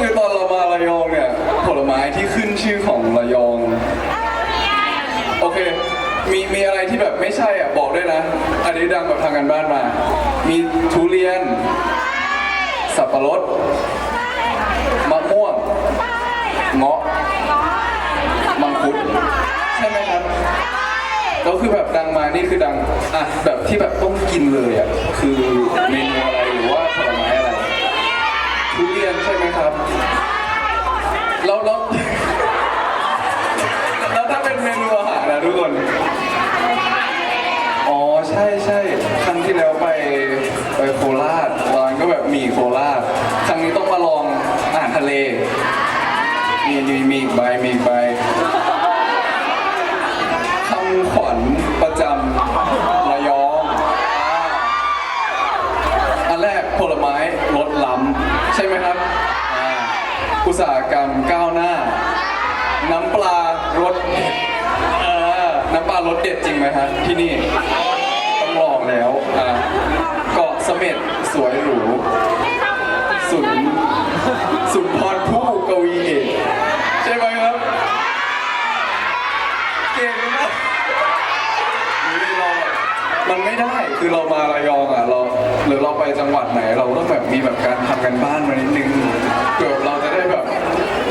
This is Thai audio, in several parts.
คือตอนเรามาระยองเนี่ยผลไม้ที่ขึ้นชื่อของระยอง โอเค มีมีอะไรที่แบบไม่ใช่อะบอกด้วยนะ อันนี้ดังแบบทางการบ้านมา มีทุเรียน สับปะรดมะม่วงเงาะมังคุดใช่ไหมครับแล้วคือแบบดังมานี่คือดังอะแบบที่แบบต้องกินเลยอะคือเมนูอะไรหรือว่าผลไม้อะไร ทุเรียน ใช่ไหมครับแล้วแล้วแล้วถ้าเป็นเมนูอาหารนะทุกคน อ๋อใช่ใช่ครั้งที่แล้วไปไปโคราชร้านก็แบบหมี่โคราช ครั้งนี้ต้องมาลองอาหารทะเล มีมีมีอีกใบมีอีกใบคำขวัญประจำระยอง อันแรกผลไม้รสล้ำ ใช่ไหมครับอ่าอุตสาหกรรมก้าวหน้า น้ำปลารสเด็ดเออน้ำปลารสเด็ดจริงไหมครับที่นี่ต้องลองแล้วอ่าเกาะเสม็ดสวยหรูสุนสุนทรภู่กวีเอกใช่ไหมครับเก่งมากนี่เราแบบมันไม่ได้คือเรามาระยองอะเราหรือเราไปจังหวัดไหนเราต้องแบบมีแบบการทำกันบ้านมานิดนึงเกือบเราจะได้แบบ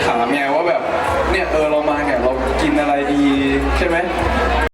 ถามไงว่าแบบเนี่ยเออเรามาเนี่ยเรากินอะไรดีใช่ไหม